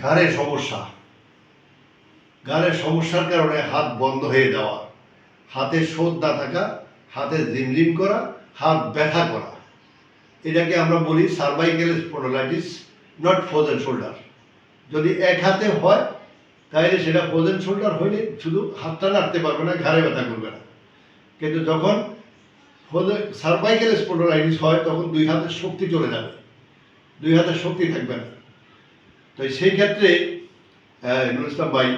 ঘাড়ের সমস্যা। ঘাড়ের সমস্যার কারণে হাত বন্ধ হয়ে যাওয়া, হাতে শোধ না থাকা, হাতে ঝিমঝিম করা, হাত ব্যথা করা। এটাকে আমরা বলি cervical spondylitis not frozen shoulder যদি এক হাতে হয় তাহলে সেটা ফ্রোজেন শোল্ডার হইলে শুধু হাতটা নাড়তে পারবে না, ঘাড়ে ব্যথা করবে না। কিন্তু যখন সার্ভাইকেল স্পন্ডোলাইটিস হয়, তখন দুই হাতের শক্তি চলে যাবে। দুই হাতের শক্তি থাকবে না। তো সেই ক্ষেত্রে নুরুল ভাই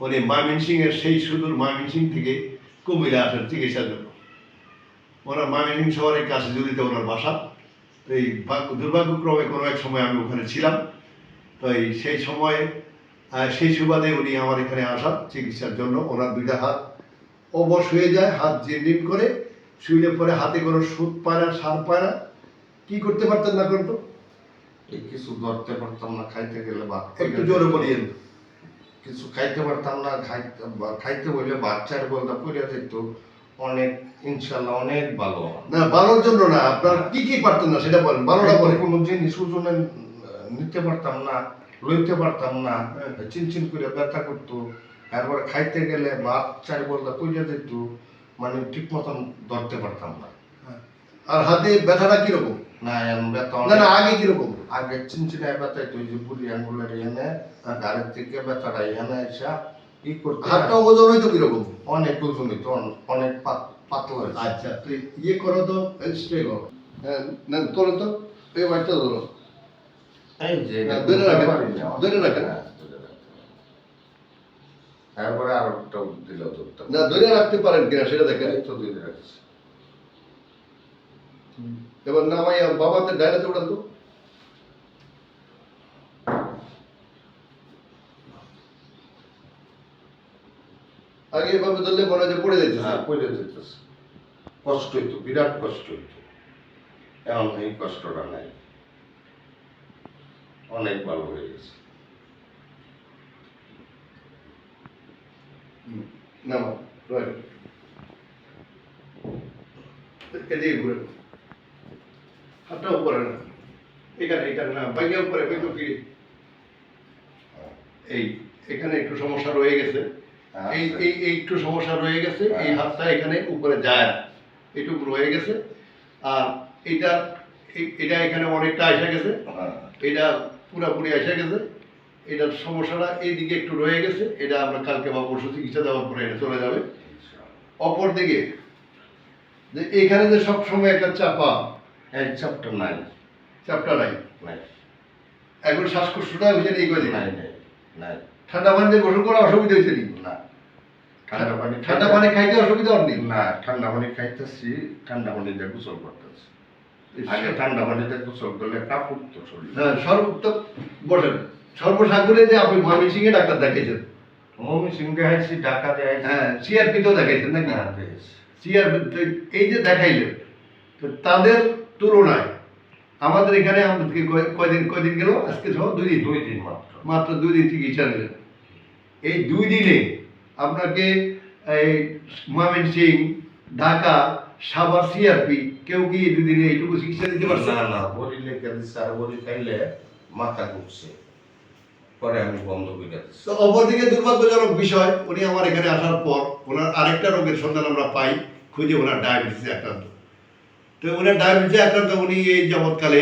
উনি ময়মনসিংহের সেই সুদূর ময়মনসিং থেকে কুমিল্লা আসেন চিকিৎসার জন্য। ওনার ময়মনসিং শহরের কাছে জড়িত, ওনার বাসা। তো এই ভাগ- দুর্ভাগ্যক্রমে কোনো এক সময় আমি ওখানে ছিলাম। তো এই সেই সময়ে সেই সুবাদে উনি আমার এখানে আসা চিকিৎসার জন্য ওনার দুইটা হাত অবশ হয়ে যায়, হাত জিমজিম করে, শুইলে পরে হাতে কোনো সুদ পায় না, সার পায় না। কি করতে পারতেন না করতো এই কিছু ধরতে পারতাম না খাইতে গেলে ভাত একটু জোরে বলিয়েন। কিছু খাইতে পারতাম না খাইতে বা- খাইতে বললে বাচ্চার বলতে পড়ে যেত অনেক ইনশাল্লাহ অনেক ভালো। না ভালোর জন্য না আপনার কি কি পারতেন না সেটা বলেন ভালোটা বলে কোনো জিনিস ওজনে নিতে পারতাম না লইতে পারতাম না হ্যাঁ। চিনচিন করে ব্যথা করতো। তারপরে খাইতে গেলে বাচ্চার বলতে পড়ে যেত মানে ঠিক মতন ধরতে পারতাম না। আর হাতে ব্যথাটা কীরকম? না এখন না আগে কীরকম? আগে চিনচিনায় ব্যথা তো ওই যে বুড়ি আঙ্গুলের এনে গাড়ির থেকে ব্যথাটা এনে এসে ই করতে হাতটা ওজন হইতো কীরকম? অনেক ওজন হইতো অনেক পাতলা। আচ্ছা তুই ইয়ে করো তো স্ট্রে করো। হ্যাঁ না তো এই ধরো। হ্যাঁ, ধরে রাখেন। তারপরে আর একটা দিল না ধরে রাখতে পারেন কিনা সেটা দেখেন। তো ধরে রাখছি। এবার নামাই বাবাতে ডাইনাতে উঠান তো। আগে এভাবে ধরলে মনে হয় যে পড়ে যেতে হ্যাঁ পড়ে যেতেছে কষ্ট হইতো বিরাট কষ্ট হইতো। এখন এই কষ্টটা নাই। অনেক ভালো হয়ে গেছে। নামা রাইট। এদিকে ঘুরে। হাতটা উপরে না এখানে এখানে না বাইকে উপরে বাইকে কি? এই এখানে একটু সমস্যা রয়ে গেছে। এই এই এই একটু সমস্যা রয়ে গেছে এই হাতটা এখানে উপরে যায় না। এইটুকু রয়ে গেছে। আর এটা এটা এখানে অনেকটা এসে গেছে। হ্যাঁ। এটা পুরাপুরি এসে গেছে। এটার সমস্যাটা এইদিকে একটু রয়ে গেছে। এটা আমরা কালকে বা পরশু চিকিৎসা দেওয়ার পরে এটা চলে যাবে। অপর দিকে যে এখানে যে সব সময় একটা চাপা এই চাপটা নাই চাপটা নাই নাই এখন শ্বাসকষ্টটা হয়েছে এই কদিন নাই নাই নাই ঠান্ডা পানিতে গোসল করা অসুবিধা হয়েছে নি। ঠান্ডা পানি ঠান্ডা পানি খাইতে অসুবিধা হয়নি না ঠান্ডা পানি খাইতেছি ঠান্ডা পানি দিয়ে গোসল করতেছি। আগে ঠান্ডা পানি দিয়ে গোসল করলে কাপড় তো শরীর। হ্যাঁ সর্ব তো বসেন সর্বসাকুরে যে আপনি ময়মনসিংহে ডাক্তার দেখাইছেন। মমি সিং দেখাইছি ঢাকা দেখাইছি। হ্যাঁ সিআরপিতেও দেখাইছেন নাকি? হ্যাঁ। সিআরপি এই যে দেখাইলেন তো তাদের তুলনায়। আমাদের এখানে আমাদেরকে কয়- কয়দিন কয়দিন গেল? আজকে সহ দুই দিন। দুই দিন মাত্র। মাত্র দুই দিন চিকিৎসা নিলেন। এই দুই দিনে আপনাকে এই ময়মনসিং ঢাকা সাভার সিআরপি কেউ কি দুই দিনে এইটুকু চিকিৎসা দিতে পারছে? না না লেগে দিচ্ছে আর বড়ি খাইলে মাথা ঘুরছে। পরে আমি বন্ধ করে তো অপরদিকে দুর্ভাগ্যজনক বিষয় উনি আমার এখানে আসার পর ওনার আরেকটা রোগের সন্ধান আমরা পাই খুঁজে ওনার ডায়াবেটিসে আক্রান্ত। তো ওনার ডায়াবেটিসে আক্রান্ত, উনি এই যাবৎকালে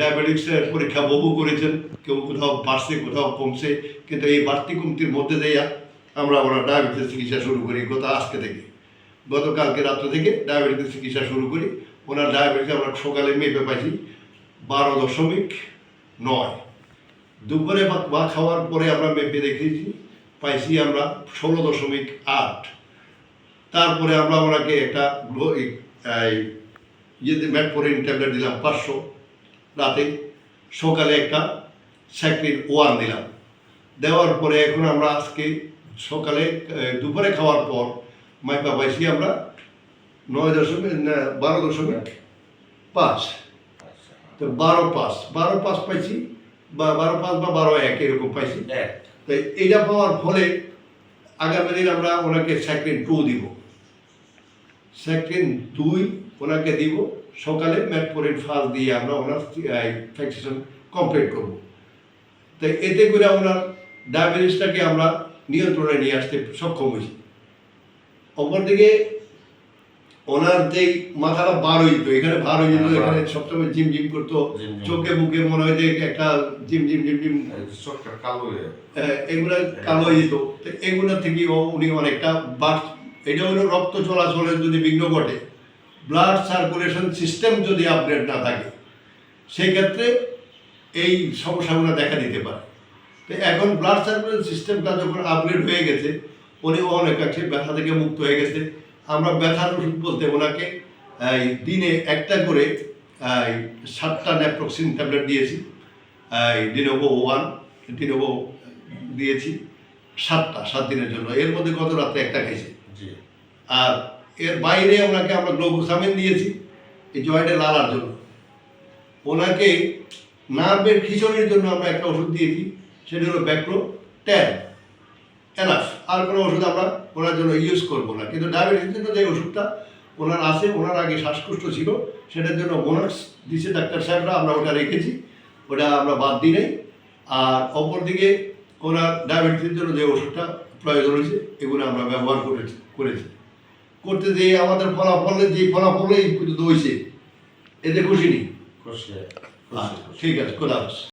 ডায়াবেটিক্সের পরীক্ষা বহু করেছেন। কেউ কোথাও বাড়ছে, কোথাও কমছে, কিন্তু এই বাড়তি কমতির মধ্যে দিয়ে আমরা ওনার ডায়াবেটিসের চিকিৎসা শুরু করি গত আজকে থেকে। গতকালকে রাত্র থেকে ডায়াবেটিসের চিকিৎসা শুরু করি। ওনার ডায়াবেটিস আমরা সকালে মেপে পাইছি বারো দশমিক নয়। দুপুরে বা খাওয়ার পরে আমরা মেপে দেখেছি, পাইছি আমরা ষোলো দশমিক আট। তারপরে আমরা ওনাকে একটা ইয়েতে ম্যাটফোরিন ট্যাবলেট দিলাম পাঁচশো রাতে সকালে একটা স্যাক্রিন ওয়ান দিলাম দেওয়ার পরে এখন আমরা আজকে সকালে দুপুরে খাওয়ার পর মাইপা পাইছি আমরা নয় দশমিক না, বারো দশমিক পাঁচ। তো বারো পাঁচ বারো পাঁচ পাইছি বা বারো পাঁচ বা বারো এক এরকম পাইছি। এক। তো এইটা পাওয়ার ফলে আগামী দিন আমরা ওনাকে সেকেন্ড টু দিব। সেকেন্ড দুই ওনাকে দিব। সকালে ম্যাটপোরিন ফার্স্ট দিয়ে আমরা ওনার ভ্যাকসিনেশন কমপ্লিট করব। তো এতে করে ওনার ডায়াবেটিসটাকে আমরা নিয়ন্ত্রণে নিয়ে আসতে সক্ষম হয়েছি। অপরদিকে ওনার যেই মাথাটা বার হয়ে যেত এখানে বার হয়ে যেত হ্যাঁ, এখানে সবসময় জিম জিম করতো। চোখে মুখে মনে হয় যে একটা জিম জিম জিম জিম। কালো হয়ে এগুলা কালো হয়ে যেত। তো এগুলো থেকে উনি অনেকটা বাড় এটা হলো রক্ত চলাচলের যদি বিঘ্ন ঘটে ব্লাড সার্কুলেশন সিস্টেম যদি আপডেট না থাকে সেই ক্ষেত্রে এই সমস্যাগুলো দেখা দিতে পারে। তো এখন ব্লাড সার্কুলেশন সিস্টেমটা যখন আপগ্রেড হয়ে গেছে উনি অনেকাংশে ব্যথা থেকে মুক্ত হয়ে গেছে। আমরা ব্যথার ওষুধ বলতে ওনাকে দিনে একটা করে সাতটা ন্যাপ্রক্সিন ট্যাবলেট দিয়েছি। ডিনোভো ওয়ান ডিনোভো দিয়েছি, সাতটা, সাত দিনের জন্য। এর মধ্যে গত রাত্রে একটা খেয়েছি জি আর এর বাইরে ওনাকে আমরা গ্লোকোসামিন দিয়েছি, এই জয়েন্টে লালার জন্য। ওনাকে নার্ভের খিচুড়ির জন্য আমরা একটা ওষুধ দিয়েছি, সেটা হলো ব্যাক্রো ট্যান এনাফ আর কোনো ওষুধ আমরা ওনার জন্য ইউজ করব না। কিন্তু ডায়াবেটিসের জন্য যে ওষুধটা ওনার আছে, ওনার আগে শ্বাসকষ্ট ছিল, সেটার জন্য মোনাক্স দিছে ডাক্তার সাহেবরা আমরা ওটা রেখেছি, ওটা আমরা বাদ দিই নাই। আর অপরদিকে ওনার ডায়াবেটিসের জন্য যে ওষুধটা প্রয়োজন হয়েছে, এগুলো আমরা ব্যবহার করেছি করেছি। করতে যে আমাদের ফলাফলে যে ফলাফলে এই পর্যন্ত হয়েছে এতে খুশি নেই? আচ্ছা, ঠিক আছে হাফেজ।